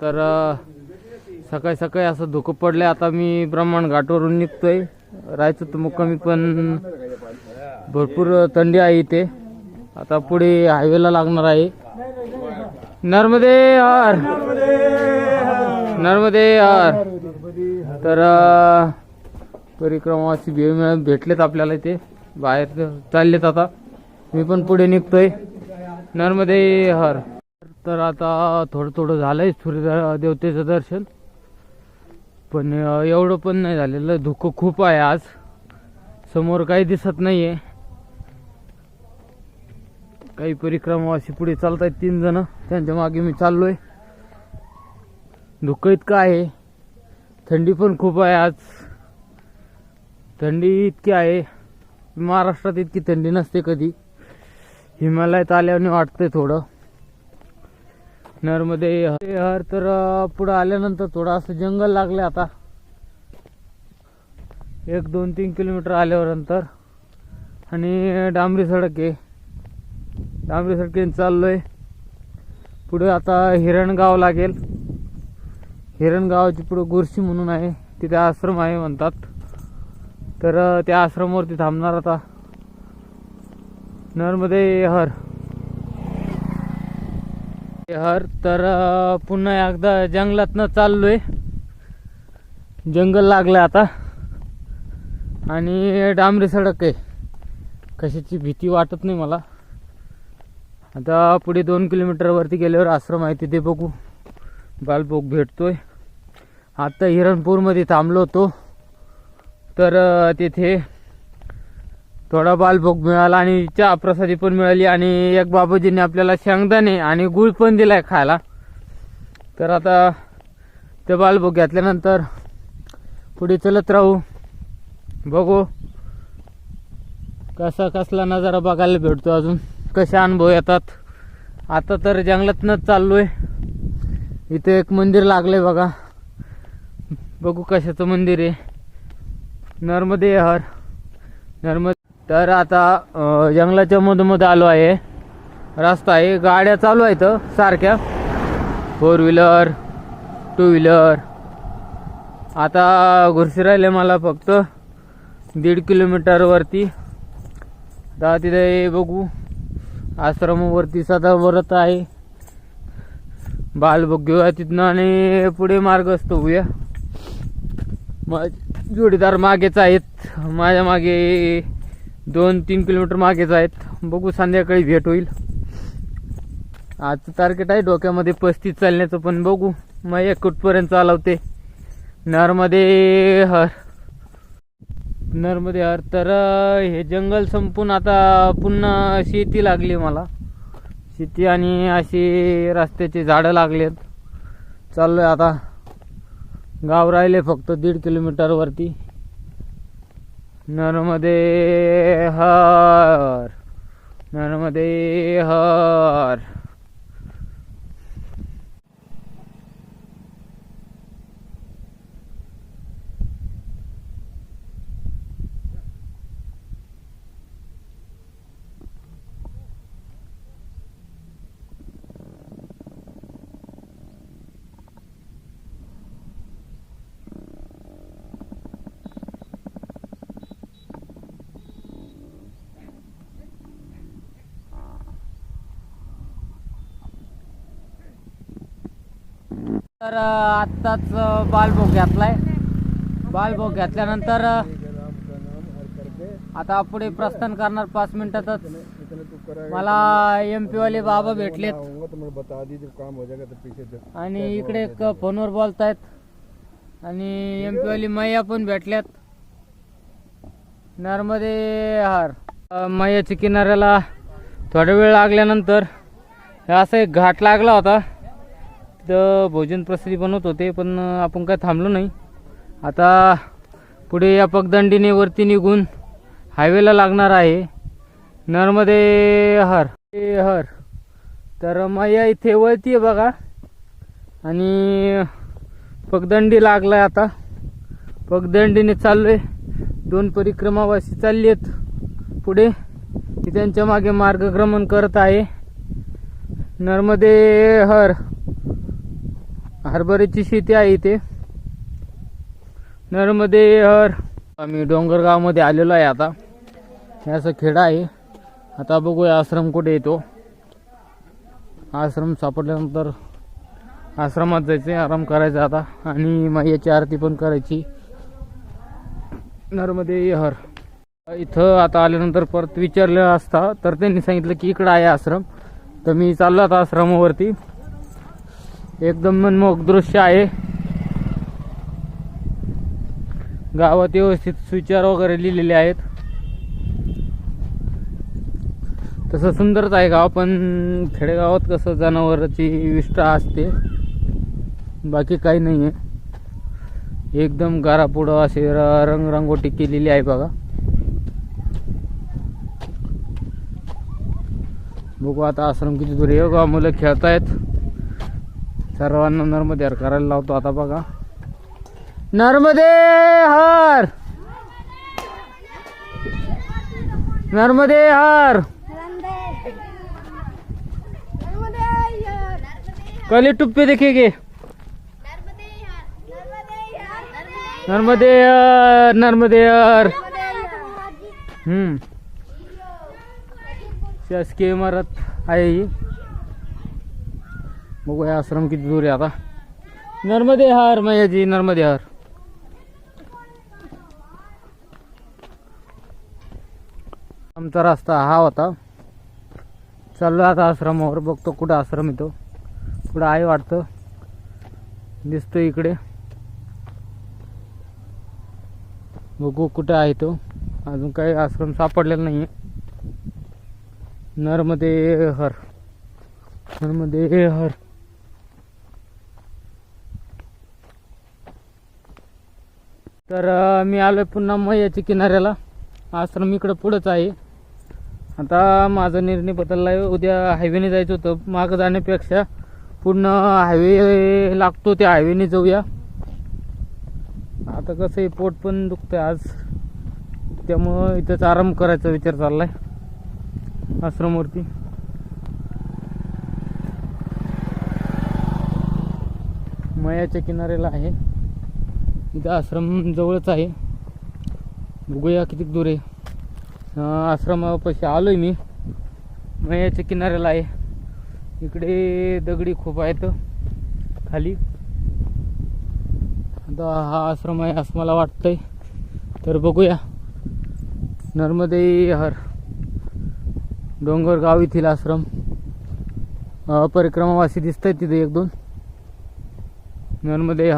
तर सकाळी सकाळी असं धुकं पडले आता मी ब्रह्मांड घाटवरून निघतोय. राहायचं तर मुक्कामी पण भरपूर थंडी आहे इथे. आता पुढे हायवेला लागणार आहे. नर्मदे हर नर्मदे हर तर परिक्रमाची भेळ भेटलेत आपल्याला इथे. बाहेर चाललेत आता. मी पण पुढे निघतोय. नर्मदे हर तर आता थोडं थोडं झालंय सूर्य देवतेचं दर्शन. पण एवढं पण नाही झालेलं. धुकं खूप आहे आज. समोर काही दिसत नाहीये. काही परिक्रमावासी पुढे चालत आहेत तीन जण. त्यांच्या मागे मी चाललोय. धुकं इतकं आहे. थंडी पण खूप आहे आज. थंडी इतकी आहे. महाराष्ट्रात इतकी थंडी नसते कधी. हिमालयात आल्याने वाटतंय थोडं. नर्मदे हर तर पुढं आल्यानंतर थोडं असं जंगल लागले आता. एक दोन तीन किलोमीटर आल्यावर नंतर आणि डांबरी सडक आहे. डांबरी सडकेने चाललोय. पुढे आता हिरणगाव लागेल. हिरणगावाची पुढे गुरशी म्हणून आहे. तिथे आश्रम आहे म्हणतात. तर त्या आश्रमावरती थांबणार आता. नर्मदे हर. हर तर पुन्हा एकदा जंगलातनं चाललोय. जंगल लागलं आता. आणि डांबरी सडक आहे. कशाची भीती वाटत नाही मला. आता पुढे दोन किलोमीटरवरती गेल्यावर आश्रम आहे तिथे बघू. बालभोग भेटतोय. आता हिरणपूरमध्ये थांबलो होतो. तर तिथे थोडा बालभोग मिळाला आणि चहा प्रसादी पण मिळाली आणि एक बाबाजीने आपल्याला शेंगदाणे आणि गुळ पण दिलाय खायला. तर आता ते बालभोग घेतल्यानंतर पुढे चलत राहू. बघू कसा कसला नजारा बघायला भेटतो अजून. कसे अनुभव येतात. आता तर जंगलातनंच चाललोय. इथे एक मंदिर लागलंय बघा. बघू कशाचं मंदिर आहे. नर्मदे हर नर्मद तर आता जंगलाच्या मधोमध आलो आहे. रस्ता आहे गाड्या चालू आहेत सारख्या. फोर व्हीलर टू व्हीलर आता घुरशी राहिले मला फक्त. दीड किलोमीटरवरती आता तिथे बघू. आश्रमावरती सदा वरत आहे. बालभोग घेऊया तिथनं आणि पुढे मार्ग असतो मग जोडीदार मागेच आहेत. माझ्या मागे दोन तीन किलोमीटर मागेच आहेत. बघू संध्याकाळी भेट होईल. आजचं टार्गेट आहे डोक्यामध्ये पस्तीस चालण्याचं पण बघू. मग एक कुठपर्यंत चालवते. नरमध्ये हर. नर्मदे हर. तर हे जंगल संपून आता पुन्हा शेती लागली मला. शेती आणि अशी रस्त्याची झाडं लागलेत. चाललोय आता. गाव राहिले फक्त दीड किलोमीटरवरती वरती नर्मदे हर नर्मदे तर आत्ताच बालभोग घातलाय. बालभोग घेतल्यानंतर आता पुढे प्रस्थान करणार पाच मिनिटातच. मला एम पी वाले बाबा भेटलेत. आणि इकडे एक फोनवर बोलतायत. आणि एम पी वाली मैया पण भेटल्यात. नर्मदे हार. मैयाच्या किनाऱ्याला थोडा वेळ लागल्यानंतर असा एक घाट लागला होता. तिथं भोजन प्रसिद्धी बनवत होते पण आपण काय थांबलो नाही. आता पुढे या पगदंडीने वरती निघून हायवेला लागणार आहे नर्मदे हर. ए हर. तर माया इथे वळती आहे बघा. आणि पगदंडी लागलाय आता. पगदंडीने चाललोय. दोन परिक्रमावासी चालली आहेत. पुढे त्यांच्या मागे मार्गक्रमण करत आहे. नर्मदे हर. हरभऱ्याची शेती आहे इथे. नर्मदे हर. आम्ही डोंगरगावमध्ये आलेलो आहे आता. हे असं खेडा आहे. आता बघूया आश्रम कुठे येतो आश्रम सापडल्यानंतर आश्रमात जायचे आराम करायचा आता. आणि मायाची आरती पण करायची. नर्मदे हर. इथं आता आल्यानंतर परत विचारलं असता तर त्यांनी सांगितलं की इकडं आहे आश्रम. तर मी चाललो आता आश्रमावरती. एकदम मनमोहक दृश्य आहे. गावात व्यवस्थित सुविचार वगैरे लिहिलेले आहेत. तसं सुंदरच आहे गाव पण खेडेगावात कसं जनावरांची विष्ठा असते बाकी काही नाही आहे एकदम गारापुढं असे रंगरंगोटी केलेली आहे बघा. बघू आता आश्रम किती दूर आहे. गाव मुलं खेळतायत. सर्वांना नर्मदे हर करायला लावतो आता बघा. नर्मदे हर! नर्मदे हर! कली टुप्पे देखेंगे नर्मदे हर नर्मदे हर! हम्म. शासकीय इमारत आहे ही. बघूया आश्रम किती दूर आहे आता. नर्मदे हार मैयाजी नर्मदे हार आमचा रस्ता हा होता. चाललो आता आश्रमावर बघतो कुठं आश्रम येतो. कुठं आहे वाटतं. दिसतो इकडे. बघू कुठं आहे तो. अजून काही आश्रम सापडलेला नाही आहे नर्मदे हर नर्मदे हर तर मी मी आहे पुन्हा मैयाच्या किनाऱ्याला. आश्रम इकडं पुढंच आहे. आता माझा निर्णय बदलला आहे उद्या हायवेने जायचं होतं. मागं जाण्यापेक्षा पूर्ण हायवे लागतो त्या हायवेने जाऊया. आता कसं आहे पोट पण दुखतंय आज. त्यामुळं इथंच आराम करायचा विचार चाललाय. आश्रमवरती. मयाच्या किनाऱ्याला आहे. इथं आश्रम जवळच आहे. बघूया किती दूर आहे. आश्रमापाशी आश्रमापाशी आलोय मी. मयाच्या किनाऱ्याला आहे. इकडे दगडी खूप आहेत. खाली. आता हा आश्रम आहे असं मला वाटतंय. तर बघूया. नर्मदे हर. डोंगरगाव येथील आश्रम. परिक्रमावासी दिसत आहेत तिथे एक दोन. नर्मदे